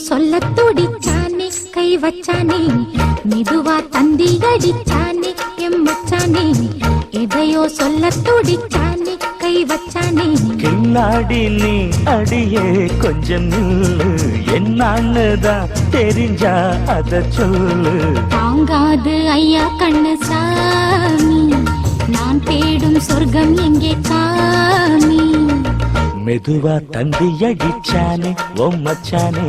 சொல்ல துடிச்சானே கை வச்சானே மெதுவா தந்தி அடிச்சானே எம் மச்சானே எதையோ சொல்ல துடிச்சானே கை வச்சானே. கில்லாடி நீ அடியே கொஞ்சம் என்னான்னுதான் தெரிஞ்சா அத சொல்லு. தாங்காது ஐயா கண்ணு சாமி நான் தேடும் சொர்க்கம் எங்கே காமி மெதுவா தந்தி அடிச்சானே ஓ மச்சானே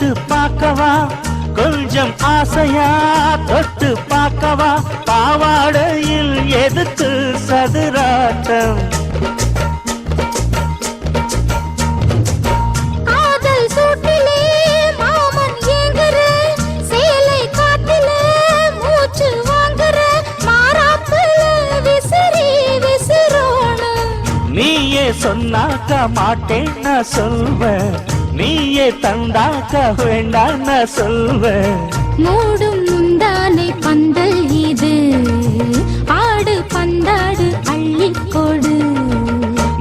நட்டு பார்க்கவா? கொஞ்சம் ஆசையா? தொட்டு பார்க்கவா? பாவாடையில் எதுக்கு சதுராட்டம். சொன்னாக்க மாட்டேன் நான் சொல்வேன். நீயே தந்தாக்க வேண்டாம் நான் சொல்வேன் மூடும் முந்தானை பந்தல் இது. ஆடு பந்தாடு அள்ளிக் கொடு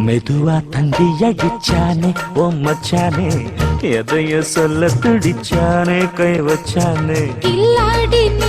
மெதுவா தந்தி அடிச்சானே ஓ மச்சானே எதையோ சொல்ல துடிச்சானே கை வச்சானே. கில்லாடி நீ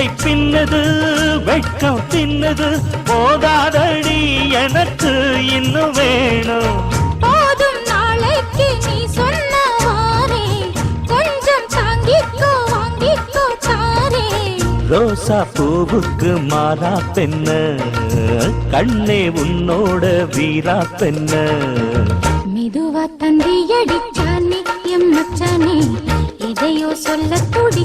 நெஞ்சை பின்னது வெட்கம் தின்னது. போதாதடி எனக்கு இன்னும் வேணும். போதும் நாளைக்கு நீ சொன்னவாறே கொஞ்சம் தாங்கிக்கோ வாங்கிக்கோ தாரே ரோசா பூவுக்கு மாறா பெண்ண. கண்ணே உன்னோட வீரா பெண்ண. மெதுவா தந்தி அடிச்சானே எம் மச்சானே. எதையோ சொல்ல வச்சானே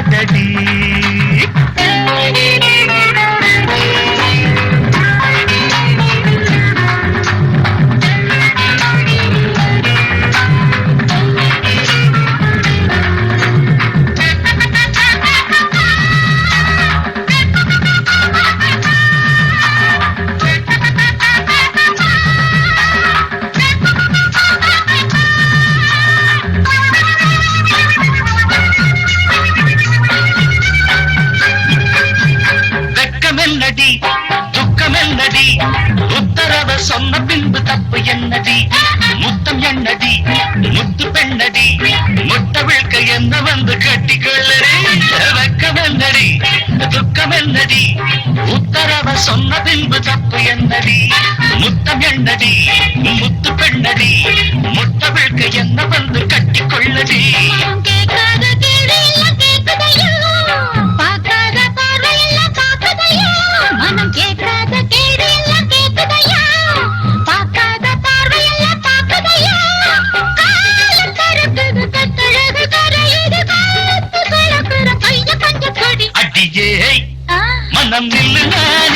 காதடி வந்த வந்து கட்டிக்கொள்ளடி வெக்கம் என்னடி துக்கம் என்னடி? உத்தரவ சொன்ன பின்பு தப்பு என்னடி? முத்தம் என்னடி? முத்து பெண்ணடி. முட்டவிழ்க்க என்ன வந்து கட்டிக்கொள்ளடி மனம் நில்லுனா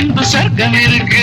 பின்பு சொர்க்கம் இருக்கு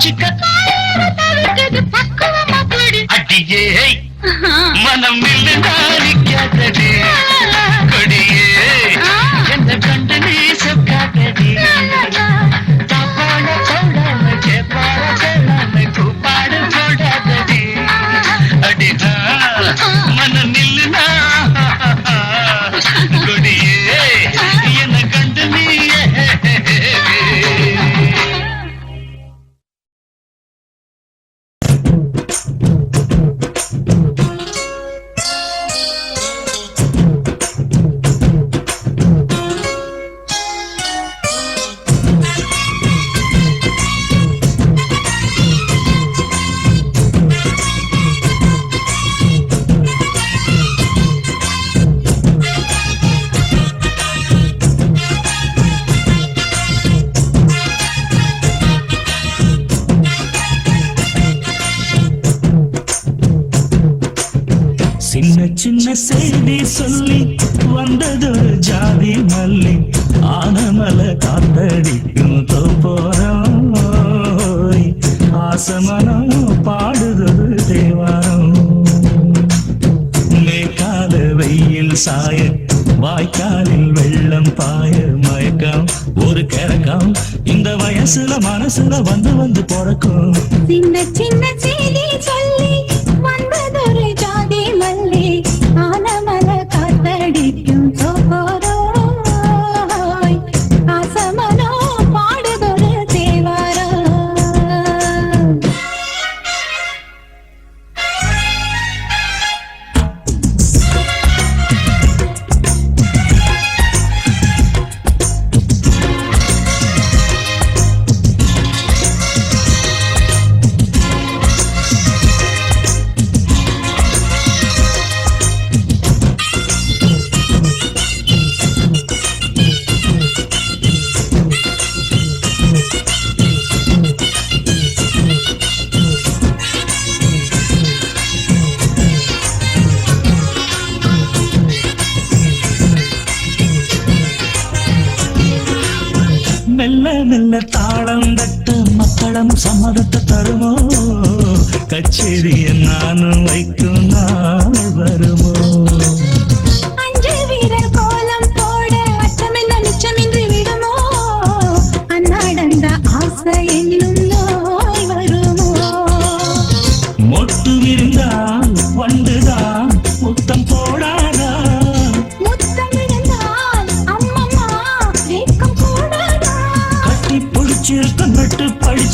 chica. வாய்க்காலில் வெள்ளம் பாய மயக்கம் ஒரு கிழக்கம் இந்த வயசுல மனசுல வந்து வந்து பிறக்கும். சின்ன சின்ன செய்தி சொல்லி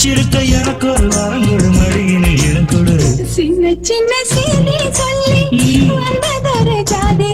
வச்சிருக்க எனக்கு ஒரு வாரம் ஒரு மழையினை எனக்கு சின்ன சின்ன செய்தி சொல்லி வந்ததொரு ஜாதே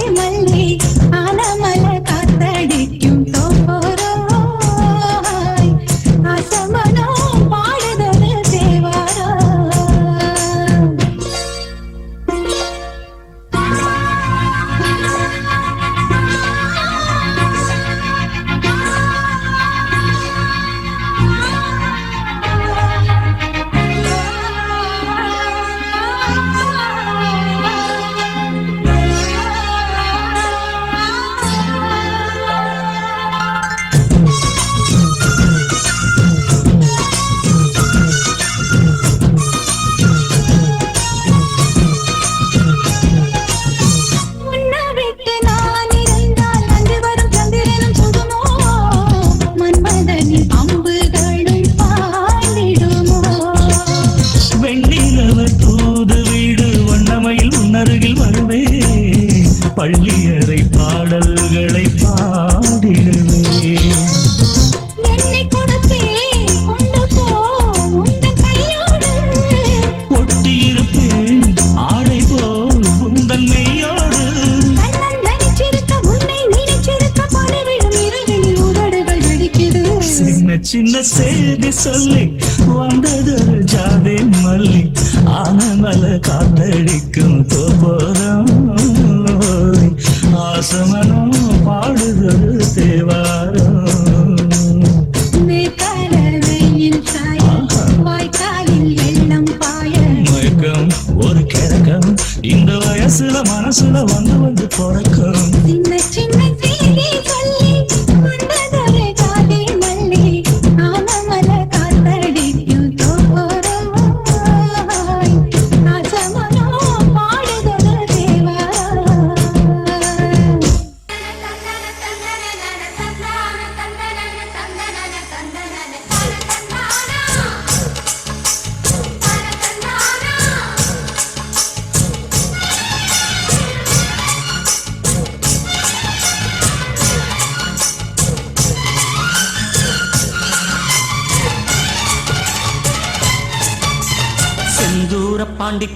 செய்தி சொல்லி வந்ததொரு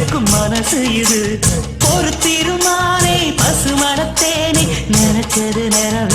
இருக்கும் மனசு இது. ஒரு திருமாலை பசுமணத்தேனை நினைச்சது நிறவே.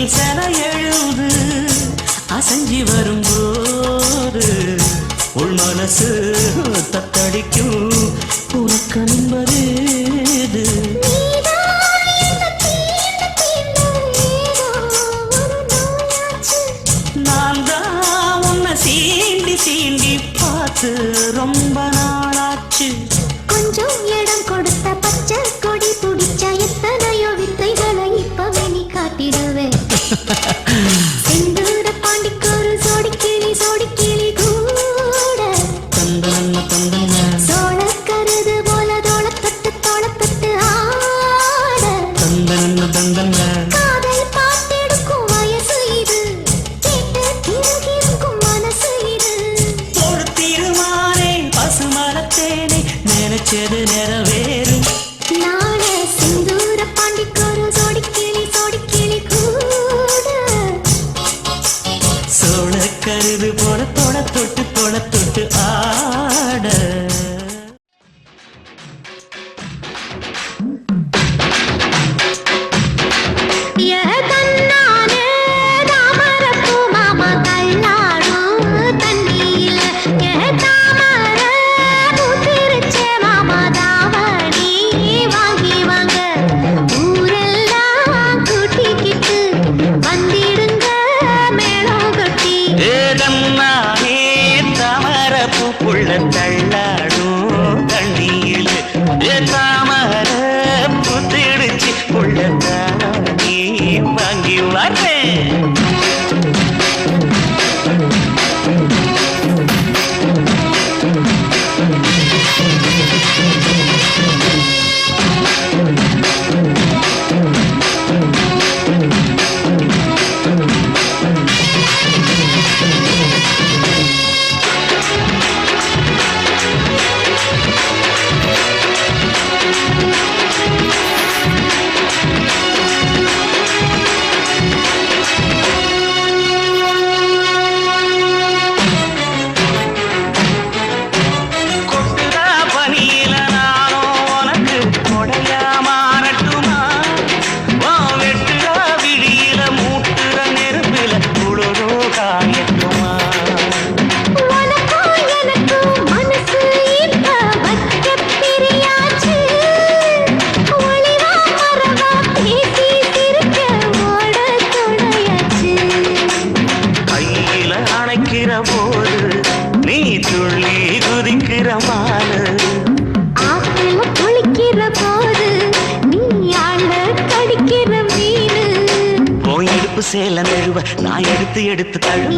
மனதில் செல எழுது அசஞ்சி வரும்போது உள் மனசு தத்தடிக்கும். dandan dandan சேல நழுவ நான் எடுத்து எடுத்து தழுவ.